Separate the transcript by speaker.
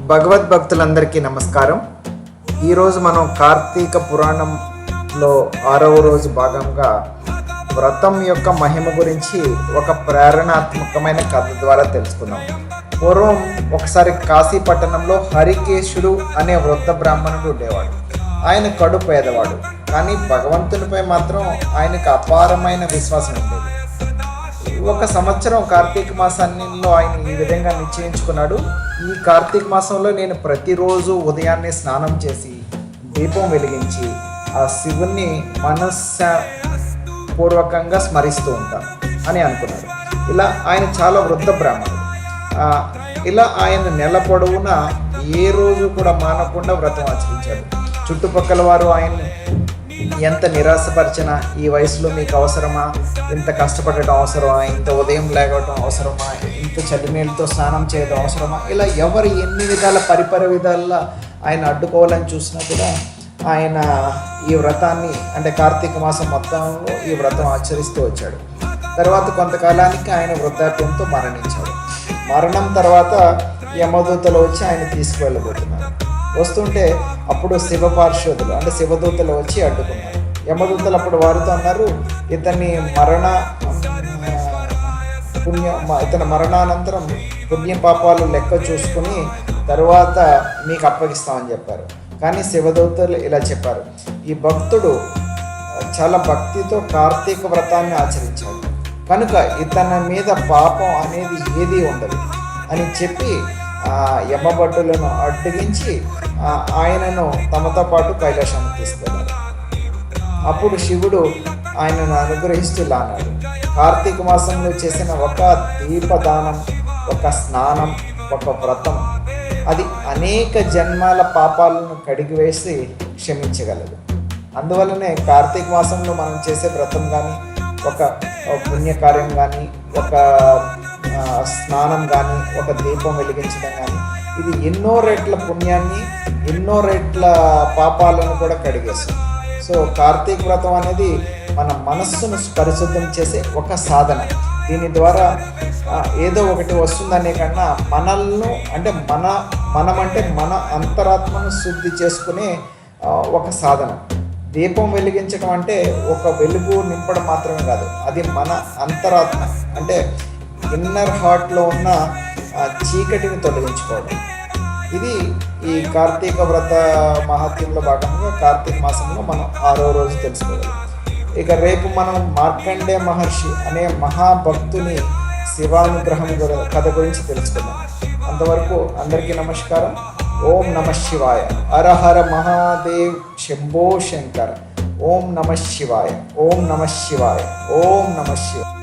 Speaker 1: భగవద్భక్తులందరికీ నమస్కారం. ఈరోజు మనం కార్తీక పురాణంలో ఆరవ రోజు భాగంగా వ్రతం యొక్క మహిమ గురించి ఒక ప్రేరణాత్మకమైన కథ ద్వారా తెలుసుకుందాం. పూర్వం ఒకసారి కాశీ పట్టణంలో హరికేశుడు అనే వృద్ధ బ్రాహ్మణుడు ఉండేవాడు. ఆయన కడు పేదవాడు కానీ భగవంతునిపై మాత్రం ఆయనకు అపారమైన విశ్వాసం ఉండేది. ఒక సంవత్సరం కార్తీక మాసాల్లో ఆయన ఈ విధంగా నిశ్చయించుకున్నాడు. ఈ కార్తీక మాసంలో నేను ప్రతిరోజు ఉదయాన్నే స్నానం చేసి దీపం వెలిగించి ఆ శివుణ్ణి మనస్స పూర్వకంగా స్మరిస్తూ ఉంటాను అని అనుకున్నాడు. ఇలా ఆయన చాలా వృద్ధ బ్రాహ్మణుడు. ఇలా ఆయన నెల పొడవునా ఏ రోజు కూడా మానకుండా వ్రతం ఆచరించాడు. చుట్టుపక్కల వారు ఆయన్ని ఎంత నిరాశపరిచినా ఈ వయసులో మీకు అవసరమా? ఇంత కష్టపడటం అవసరమా? ఇంత ఉదయం లేగటం అవసరమా? ఇంత చలినీళ్ళతో స్నానం చేయడం అవసరమా? ఇలా ఎవరు ఎన్ని విధాల పరిపర విధాల ఆయన అడ్డుకోవాలని చూసినా కూడా ఆయన ఈ వ్రతాన్ని అంటే కార్తీక మాసం మొత్తంలో ఈ వ్రతం ఆచరిస్తూ వచ్చాడు. తర్వాత కొంతకాలానికి ఆయన వృద్ధాప్యంతో మరణించాడు. మరణం తర్వాత యమదూతలు వచ్చి ఆయన తీసుకువెళ్ళబోతున్నారు. వస్తుంటే అప్పుడు శివ పార్శ్వదులు అంటే శివదూతలు వచ్చి అడ్డుకున్నారు. యమదూతలు అప్పుడు వారితో అన్నారు ఇతని మరణ పుణ్య మ- ఇతని మరణానంతరం పుణ్య పాపాలు లెక్క చూసుకుని తరువాత మీకు అప్పగిస్తామని చెప్పారు. కానీ శివదూతలు ఇలా చెప్పారు ఈ భక్తుడు చాలా భక్తితో కార్తీక వ్రతాన్ని ఆచరించాడు. కనుక ఇతని మీద పాపం అనేది ఏదీ ఉండదు అని చెప్పి యమభట్టులను అడ్డగించి ఆయనను తమతో పాటు కైలాసానికి తీసుకెళ్ళారు అప్పుడు శివుడు ఆయనను అనుగ్రహిస్తూ ఇలా అన్నాడు కార్తీక మాసంలో చేసిన ఒక దీపదానం ఒక స్నానం ఒక వ్రతం అది అనేక జన్మాల పాపాలను కడిగివేసి క్షమించగలదు. అందువలనే కార్తీక మాసంలో మనం చేసే వ్రతం కానీ ఒక పుణ్యకార్యం కానీ ఒక స్నానం కానీ ఒక దీపం వెలిగించడం కానీ ఇది ఎన్నో రెట్ల పుణ్యాన్ని ఎన్నో రెట్ల పాపాలను కూడా కడిగేస్తుంది. సో కార్తీక వ్రతం అనేది మన మనస్సును పరిశుద్ధం చేసే ఒక సాధన. దీని ద్వారా ఏదో ఒకటి వస్తుందనే కన్నా మనల్ని అంటే మన మనం అంటే మన అంతరాత్మను శుద్ధి చేసుకునే ఒక సాధన. దీపం వెలిగించడం అంటే ఒక వెలుగు నింపడం మాత్రమే కాదు. అది మన అంతరాత్మ. అంటే ఇన్నర్ హార్ట్లో ఉన్న ఆ, చీకటిని తొలగించుకోవడం. ఇది ఈ కార్తీక వ్రత మహత్యంలో భాగంగా కార్తీక మాసంలో మనం ఆరో రోజు తెలుసుకోవాలి. ఇక రేపు మనం మార్కండే మహర్షి అనే మహాభక్తుని శివానుగ్రహం కథ గురించి తెలుసుకుందాం. అంతవరకు అందరికీ నమస్కారం. ఓం నమ శివాయ. హర మహాదేవ్. శంభో శంకర్. ఓం నమ శివాయ. ఓం నమ శివాయ. ఓం నమ శివాయ.